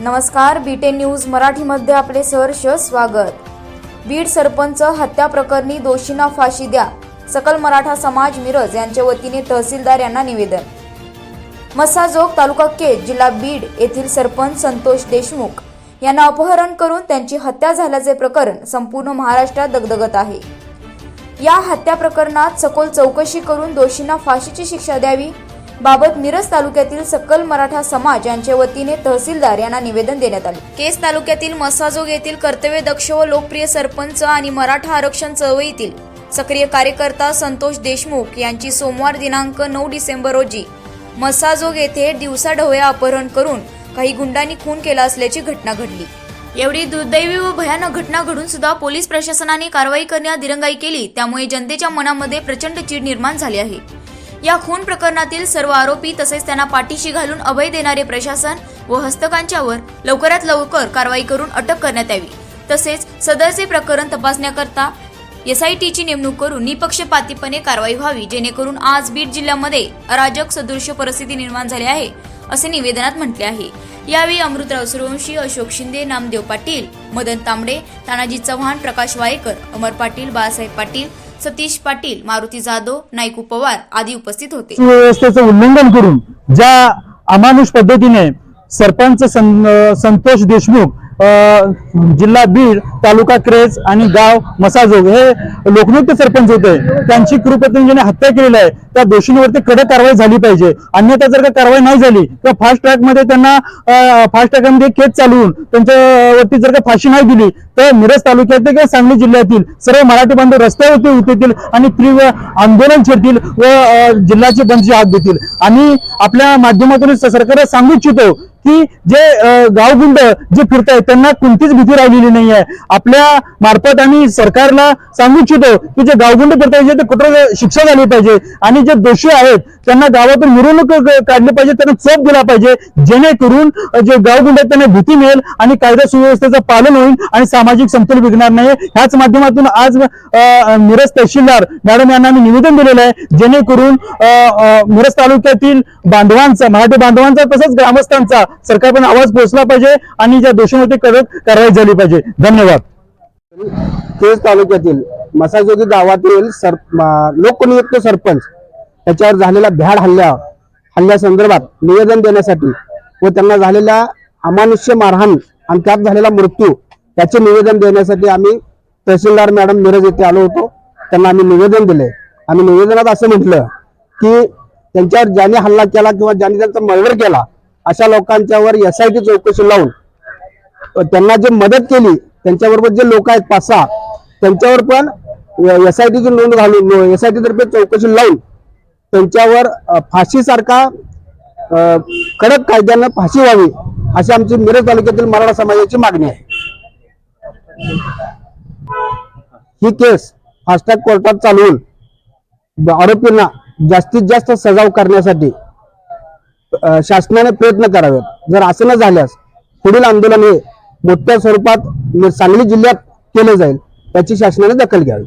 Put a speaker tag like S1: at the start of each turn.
S1: नमस्कार बीटे न्यूज मराठीमध्ये आपले सहर्ष स्वागत. बीड सरपंच हत्या प्रकरणी दोषींना फाशी द्या. सकल मराठा समाज मिरज यांच्या वतीने तहसीलदार यांना निवेदन. मसाजोग तालुका केज जिल्हा बीड येथील सरपंच संतोष देशमुख यांना अपहरण करून त्यांची हत्या झाल्याचे प्रकरण संपूर्ण महाराष्ट्रात दगदगत आहे. या हत्या प्रकरणात सखोल चौकशी करून दोषींना फाशीची शिक्षा द्यावी बाबत मिरज तालुक्यातील सकल मराठा समाज यांच्या वतीने तहसीलदार यांना निवेदन देण्यात आले. केस तालुक्यातील मसाजोग येथील कर्तव्यदक्ष व लोकप्रिय सरपंच आणि मराठा आरक्षण चळवळीतील सक्रिय कार्यकर्ता संतोष देशमुख यांची सोमवार दिनांक नऊ डिसेंबर रोजी मसाजोग येथे दिवसाढवळ्या अपहरण करून काही गुंडांनी खून केला असल्याची घटना घडली. एवढी दुर्दैवी व भयानक घटना घडून सुद्धा पोलीस प्रशासनाने कारवाई करण्यात दिरंगाई केली. त्यामुळे जनतेच्या मनामध्ये प्रचंड चीड निर्माण झाली आहे. या खून प्रकरणातील सर्व आरोपी तसेच त्यांना पाठीशी घालून अभय देणारे प्रशासन व हस्तकांच्यावर लवकरात लवकर कारवाई करून अटक करण्यात यावी. तसेच सदरचे प्रकरण तपासण्याकरता एसआयटीची नेमणूक करून निपक्षपातीपणे कारवाई व्हावी जेणेकरून आज बीड जिल्ह्यामध्ये अराजक सदृश्य परिस्थिती निर्माण झाली आहे असे निवेदनात म्हटले आहे. यावेळी अमृतराव सूर्यवंशी अशोक शिंदे नामदेव पाटील मदन तांबडे तानाजी चव्हाण प्रकाश वायकर अमर पाटील बाळासाहेब पाटील सतीश पाटील मारुती जाधव नायकू पवार आदी उपस्थित होते.
S2: सुव्यवस्थेचं उल्लंघन करून ज्या अमानुष पद्धतीने सरपंच संतोष देशमुख जिल्हा बीड तालुका क्रेज आणि गाव मसाजोग हे लोकनियुक्त सरपंच होते. त्यांची कृपतंजीने हत्या केलेली आहे. त्या दोषींवरती कडक कारवाई झाली पाहिजे. अन्यथा जर का कारवाई नाही झाली तर फास्ट ट्रॅकमध्ये त्यांना फास्ट ट्रॅकमध्ये केस चालवून त्यांच्यावरती जर का फाशी नाही दिली तर मिरज तालुक्यातील किंवा सांगली जिल्ह्यातील सर्व मराठी बांधव रस्त्यावरती उतरतील आणि तीव्र आंदोलन छेडतील व जिल्ह्याचे बंदची हात देतील आणि आपल्या माध्यमातून सरकार सरकारला सांगू इच्छितो की जे गावगुंड जे फिरतायत त्यांना कोणतीच भीती राहिलेली नाही आहे आपल्या मार्फत आम्ही सरकारला सांगू इच्छितो की जे गावगुंड फिरतायत ते कुठं शिक्षा झाली पाहिजे आणि जे दोषी आहेत त्यांना गावातून मिरवणूक काढली पाहिजे त्यांना चोप दिला पाहिजे जेणेकरून जे गावगुंड आहेत त्यांना भीती मिळेल आणि कायदा सुव्यवस्थेचं पालन होईल आणि सामाजिक समतोल बिघणार नाही. ह्याच माध्यमातून आज मिरज तहसीलदार मॅडम यांना आम्ही निवेदन दिलेलं आहे जेणेकरून मिरज तालुक्यातील बांधवांचा मराठी बांधवांचा तसंच ग्रामस्थांचा सरकारपर्यंत आवाज पोहोचला पाहिजे आणि ज्या दोषींवरती कडक कारवाई झाली पाहिजे. धन्यवाद.
S3: केज तालुक्यातील मसाजोगी गावातील सर लोकनियुक्त सरपंच त्याच्यावर झालेला भ्याड हल्ल्या हल्ल्यासंदर्भात निवेदन देण्यासाठी व त्यांना झालेल्या अमानुष्य मारहाण आणि त्यात झालेला मृत्यू त्याचे निवेदन देण्यासाठी आम्ही तहसीलदार मॅडम मिरज येथे आलो होतो. त्यांना आम्ही निवेदन दिले. आम्ही निवेदनात असं म्हटलं की त्यांच्यावर ज्याने हल्ला केला किंवा ज्याने त्यांचा मर्डर केला अशा लोकांच्यावर एस आय टी चौकशी लावून त्यांना जे मदत केली त्यांच्याबरोबर जे लोक आहेत पाच सहा त्यांच्यावर पण एस आय टीची नोंद घालून एस आय टी तर्फे चौकशी लावून त्यांच्यावर फाशीसारखा कडक कायद्यानं फाशी व्हावी अशी आमची मिरज तालुक्यातील मराठा समाजाची मागणी आहे. ही केस फास्टॅग कोर्टात चालवून आरोपींना जास्तीत जास्त सजाव करण्यासाठी शासनाने प्रयत्न करावेत. जर असं न झाल्यास पुढील आंदोलन हे मोठ्या स्वरूपात सांगली जिल्ह्यात केलं जाईल त्याची शासनाने दखल घ्यावी.